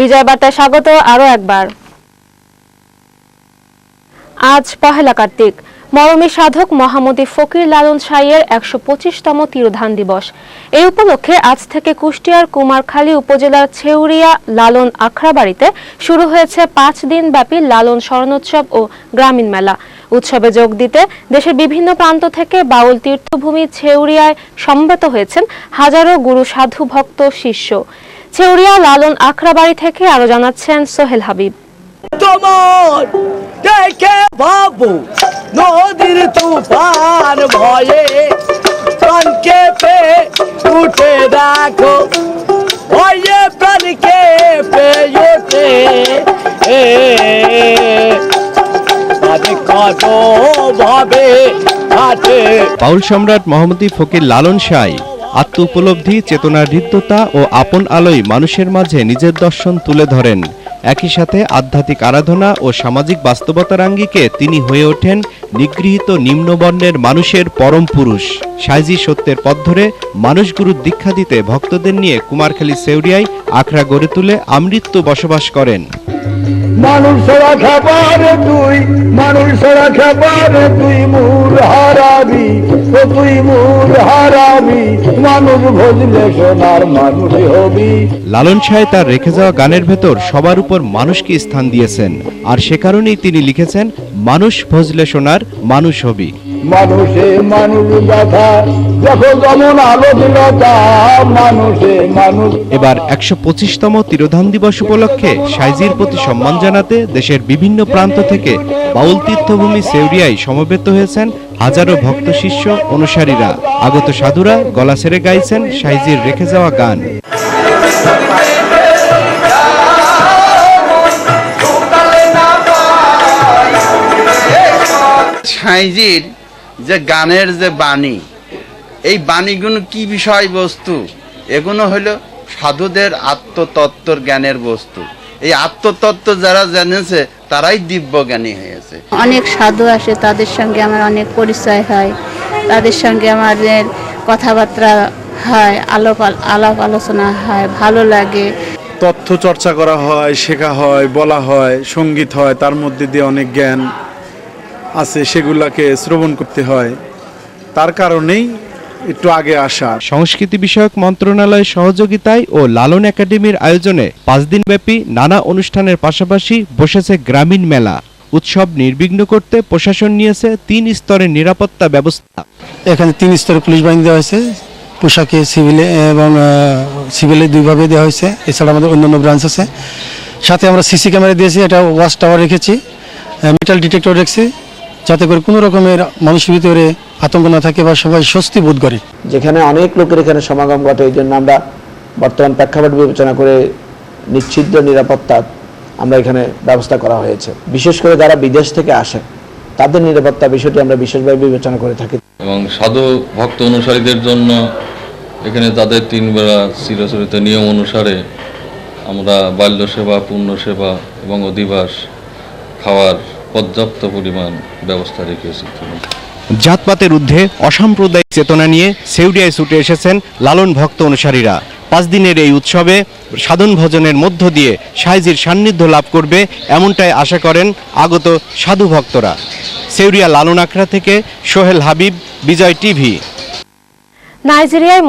বিজয় বার্তায় স্বাগত আরও একবার। আজ পহেলা কার্তিক, মরমী সাধক মহামতি ফকির লালন সাইয়ের একশো পঁচিশতম তিরোধান দিবস। এই উপলক্ষে আজ থেকে কুষ্টিয়ার কুমারখালী উপজেলার ছেউরিয়া লালন আখড়াবাড়িতে শুরু হয়েছে পাঁচ দিন ব্যাপী লালন স্মরণোৎসব ও গ্রামীণ মেলা। উৎসবে যোগ দিতে দেশের বিভিন্ন প্রান্ত থেকে বাউল তীর্থভূমি ছেউরিয়ায় সমবেত হয়েছেন হাজারো গুরু সাধু ভক্ত শিষ্য। ছেউরিয়া লালন আখড়াবাড়ি থেকে আরও জানাচ্ছেন সোহেল হাবিব। তোমার দেখে ভাবু নদীর তুফান ভয়ে প্রাণকে পে উঠে দেখো ভয়ে প্রাণকে পে বাউল সম্রাট মোহাম্মদী ফকির লালন সাই আত্ম উপলব্ধি চেতনার হৃদ্যতা ও আপন আলোয় মানুষের মাঝে নিজের দর্শন তুলে ধরেন। একই সাথে আধ্যাত্মিক আরাধনা ও সামাজিক বাস্তবতার আঙ্গিকে তিনি হয়ে ওঠেন নিগৃহীত নিম্নবর্ণের মানুষের পরম পুরুষ। সাইজি সত্যের পথ ধরে মানুষগুরুর দীক্ষা দিতে ভক্তদের নিয়ে কুমারখালী সেউরিয়ায় আখড়া গড়ে তুলে আমৃত্য বসবাস করেন। মানুষ খাবার তুই মানুষ খাবার তুই হারাবি তুই হারাবি, মানুষ ভজলে সোনার মানুষ হবি। লালন সাহে তার রেখে যাওয়া গানের ভেতর সবার উপর মানুষকে স্থান দিয়েছেন, আর সে কারণেই তিনি লিখেছেন, মানুষ ভজলে সোনার মানুষ হবি। মানুষে মানুষ ব্যথা দেখো যেমন আলোচনা মানুষে মানুষ। এবার একশো পঁচিশতম তিরোধান দিবস উপলক্ষে সাইজির প্রতি সম্মান জানাতে দেশের বিভিন্ন প্রান্ত থেকে বাউল তীর্থভূমি সেউরিয়ায় সমবেত হয়েছেন হাজারো ভক্ত শিষ্য অনুসারীরা। আগত সাধুরা গলা ছেড়ে গাইছেন সাইজির রেখে যাওয়া গান। সাইজির যে গানের যে বাণী এই বাণীগুলো কি বিষয়বস্তু? এগুলো হলো সাধুদের আত্মতত্ত্বর জ্ঞানের বস্তু। এই আত্মতত্ত্ব যারা জেনেছে তারাই দিব্য জ্ঞানী হয়েছে। অনেক সাধু আসে তাদের সঙ্গে আমার অনেক পরিচয় হয়। তাদের সঙ্গে আমাদের কথাবার্তা হয় আলাপ আলাপ আলোচনা হয় ভালো লাগে। তথ্য চর্চা করা হয় শেখা হয় বলা হয় সংগীত হয় তার মধ্যে দিয়ে অনেক জ্ঞান আছে সেগুলাকে শ্রবণ করতে হয়। তার কারণেই একটু আগে আসা। সংস্কৃতি বিষয়ক মন্ত্রণালয়ের সহযোগিতায় ও লালন একাডেমির আয়োজনে পাঁচ দিনব্যাপী নানা অনুষ্ঠানের পাশাপাশি বসেছে গ্রামীণ মেলা। উৎসব নির্বিঘ্ন করতে প্রশাসন নিয়েছে তিন স্তরের নিরাপত্তা ব্যবস্থা। এখানে তিন স্তরে পুলিশ বাহিনী দেওয়া হয়েছে পোশাকে সিভিলে এবং সিভিলে দুইভাবে দেওয়া হয়েছে এছাড়া আমাদের অন্যান্য ব্রাঞ্চ আছে। সাথে আমরা সিসি ক্যামেরা দিয়েছি এটা ওয়াচ টাওয়ার রেখেছি মেটাল ডিটেক্টর রেখেছি যাতে করে কোনো রকমের মানুষের ভিতরে আতঙ্ক না থাকে বা সবাই স্বস্তি বোধ করে। যেখানে অনেক লোকের এখানে সমাগম ঘটে এই জন্য আমরা বর্তমান প্রেক্ষাপট বিবেচনা করে নিশ্চিদ্র নিরাপত্তা আমরা এখানে ব্যবস্থা করা হয়েছে। বিশেষ করে যারা বিদেশ থেকে আসে তাদের নিরাপত্তা বিষয়টি আমরা বিশেষভাবে বিবেচনা করে থাকি। এবং সাধু ভক্ত অনুসারীদের জন্য এখানে তাদের তিন বেলা চিরাচরিত নিয়ম অনুসারে আমরা বাল্য সেবা পূর্ণ সেবা এবং অধিবাস খাওয়ার পর্যাপ্ত পরিমাণ ব্যবস্থা রেখেছি জাতপাতের ঊর্ধ্বে অসাম্প্রদায়িক চেতনা নিয়ে সেউডিয়ায় ছুটে এসেছেন লালন ভক্ত অনুসারীরা। পাঁচ দিনের এই উৎসবে সাধন ভজনের মধ্য দিয়ে সাইজির সান্নিধ্য লাভ করবে এমনটাই আশা করেন আগত সাধু ভক্তরা। সেউরিয়া লালন আখড়া থেকে সোহেল হাবিব বিজয় টিভি। নাইজেরিয়ায়